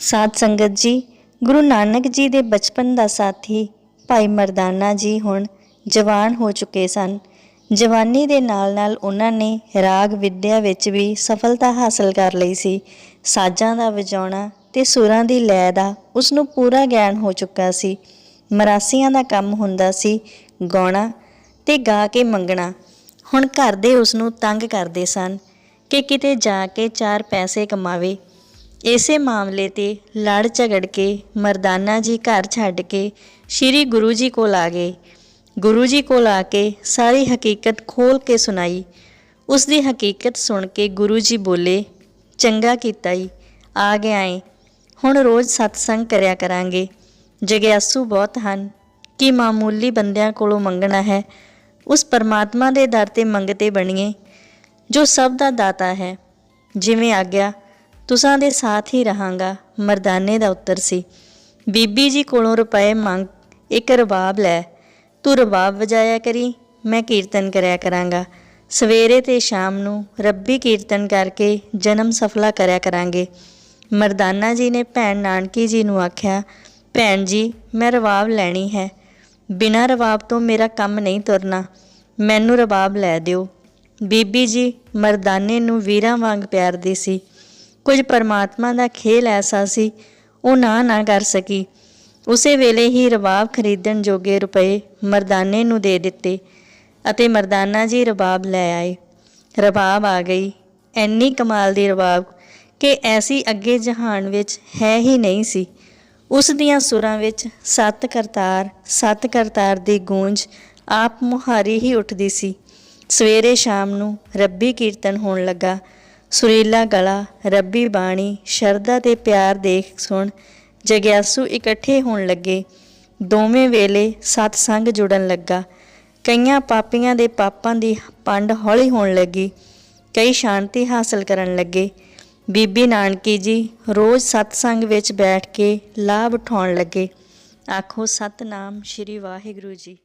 ਸਾਧ ਸੰਗਤ ਜੀ, ਗੁਰੂ ਨਾਨਕ ਜੀ ਦੇ ਬਚਪਨ ਦਾ ਸਾਥੀ ਭਾਈ ਮਰਦਾਨਾ ਜੀ ਹੁਣ ਜਵਾਨ ਹੋ ਚੁੱਕੇ ਸਨ। ਜਵਾਨੀ ਦੇ ਨਾਲ-ਨਾਲ ਉਹਨਾਂ ਨੇ ਰਾਗ ਵਿਦਿਆ ਵਿੱਚ ਵੀ ਸਫਲਤਾ ਹਾਸਲ ਕਰ ਲਈ ਸੀ। ਸਾਜ਼ਾਂ ਦਾ ਵਜਾਉਣਾ ਤੇ ਸੁਰਾਂ ਦੀ ਲੈ ਦਾ ਉਸ ਨੂੰ ਪੂਰਾ ਗਿਆਨ ਹੋ ਚੁੱਕਾ ਸੀ। ਮਰਾਸੀਆਂ ਦਾ ਕੰਮ ਹੁੰਦਾ ਸੀ ਗਾਉਣਾ ਤੇ ਗਾ ਕੇ ਮੰਗਣਾ। ਹੁਣ ਘਰ ਦੇ ਉਸ ਨੂੰ ਤੰਗ ਕਰਦੇ ਸਨ ਕਿ ਕਿਤੇ ਜਾ ਕੇ ਚਾਰ ਪੈਸੇ ਕਮਾਵੇ। ਇਸੇ ਮਾਮਲੇ ਤੇ ਲੜ ਝਗੜ ਕੇ ਮਰਦਾਨਾ ਜੀ ਘਰ ਛੱਡ ਕੇ ਸ੍ਰੀ ਗੁਰੂ ਜੀ ਕੋਲ ਆ ਗਏ। ਗੁਰੂ ਜੀ ਕੋਲ ਆ ਕੇ ਸਾਰੀ ਹਕੀਕਤ ਖੋਲ ਕੇ ਸੁਣਾਈ। ਉਸ ਦੀ ਹਕੀਕਤ ਸੁਣ ਕੇ ਗੁਰੂ ਜੀ ਬੋਲੇ, ਚੰਗਾ ਕੀਤਾ ਈ, ਆ ਗਿਆ ਏ। ਹੁਣ ਰੋਜ਼ ਸਤਸੰਗ ਕਰਿਆ ਕਰਾਂਗੇ। ਜਗਿਆਸੂ ਬਹੁਤ ਹਨ। ਕਿ ਮਾਮੂਲੀ ਬੰਦਿਆਂ ਕੋਲੋਂ ਮੰਗਣਾ ਹੈ? ਉਸ ਪਰਮਾਤਮਾ ਦੇ ਦਰ ਤੇ ਮੰਗਤੇ ਬਣੀਏ, ਜੋ ਸਭ ਦਾ ਦਾਤਾ ਹੈ। ਜਿਵੇਂ ਆਗਿਆ ਤੁਸਾਂ ਦੇ ਸਾਥ ਹੀ ਰਹਾਂਗਾ, ਮਰਦਾਨੇ ਦਾ ਉੱਤਰ ਸੀ। ਬੀਬੀ ਜੀ ਕੋਲੋਂ ਰੁਪਏ ਮੰਗ, ਇੱਕ ਰਬਾਬ ਲੈ। ਤੂੰ ਰਬਾਬ ਵਜਾਇਆ ਕਰੀ, ਮੈਂ ਕੀਰਤਨ ਕਰਿਆ ਕਰਾਂਗਾ। ਸਵੇਰੇ ਤੇ ਸ਼ਾਮ ਨੂੰ ਰੱਬੀ ਕੀਰਤਨ ਕਰਕੇ ਜਨਮ ਸਫਲਾ ਕਰਿਆ ਕਰਾਂਗੇ। ਮਰਦਾਨਾ ਜੀ ਨੇ ਭੈਣ ਨਾਨਕੀ ਜੀ ਨੂੰ ਆਖਿਆ, ਭੈਣ ਜੀ, ਮੈਂ ਰਬਾਬ ਲੈਣੀ ਹੈ। ਬਿਨਾਂ ਰਬਾਬ ਤੋਂ ਮੇਰਾ ਕੰਮ ਨਹੀਂ ਤੁਰਨਾ। ਮੈਨੂੰ ਰਬਾਬ ਲੈ ਦਿਓ। ਬੀਬੀ ਜੀ ਮਰਦਾਨੇ ਨੂੰ ਵੀਰਾਂ ਵਾਂਗ ਪਿਆਰਦੀ ਸੀ। ਕੁਝ ਪਰਮਾਤਮਾ ਦਾ ਖੇਲ ਐਸਾ ਸੀ, ਉਹ ਨਾ ਨਾ ਕਰ ਸਕੀ। ਉਸੇ ਵੇਲੇ ਹੀ ਰਬਾਬ ਖਰੀਦਣ ਜੋਗੇ ਰੁਪਏ ਮਰਦਾਨੇ ਨੂੰ ਦੇ ਦਿੱਤੇ ਅਤੇ ਮਰਦਾਨਾ ਜੀ ਰਬਾਬ ਲੈ ਆਏ। ਰਬਾਬ ਆ ਗਈ। ਐਨੀ ਕਮਾਲ ਦੀ ਰਬਾਬ ਕਿ ਐਸੀ ਅੱਗੇ ਜਹਾਨ ਵਿੱਚ ਹੈ ਹੀ ਨਹੀਂ ਸੀ। ਉਸ ਦੀਆਂ ਸੁਰਾਂ ਵਿੱਚ ਸੱਤ ਕਰਤਾਰ ਸੱਤ ਕਰਤਾਰ ਦੀ ਗੂੰਜ ਆਪ ਮੁਹਾਰੀ ਹੀ ਉੱਠਦੀ ਸੀ। ਸਵੇਰੇ ਸ਼ਾਮ ਨੂੰ ਰੱਬੀ ਕੀਰਤਨ ਹੋਣ ਲੱਗਾ। ਸੁਰੀਲਾ ਗਲਾ, ਰੱਬੀ ਬਾਣੀ, ਸ਼ਰਧਾ ਤੇ ਪਿਆਰ ਦੇਖ ਸੁਣ, ਜਗਿਆਸੂ ਇਕੱਠੇ ਹੋਣ ਲੱਗੇ। ਦੋਵੇਂ ਵੇਲੇ ਸਤ ਸੰਗ ਜੁੜਨ ਲੱਗਾ। ਕਈਆਂ ਪਾਪੀਆਂ ਦੇ ਪਾਪਾਂ ਦੀ ਪੰਡ ਹੌਲੀ ਹੋਣ ਲੱਗੀ। ਕਈ ਸ਼ਾਂਤੀ ਹਾਸਲ ਕਰਨ ਲੱਗੇ। ਬੀਬੀ ਨਾਨਕੀ ਜੀ ਰੋਜ਼ ਸਤਸੰਗ ਵਿੱਚ ਬੈਠ ਕੇ ਲਾਭ ਉਠਾਉਣ ਲੱਗੇ। ਆਖੋ ਸਤਨਾਮ ਸ਼੍ਰੀ ਵਾਹਿਗੁਰੂ ਜੀ।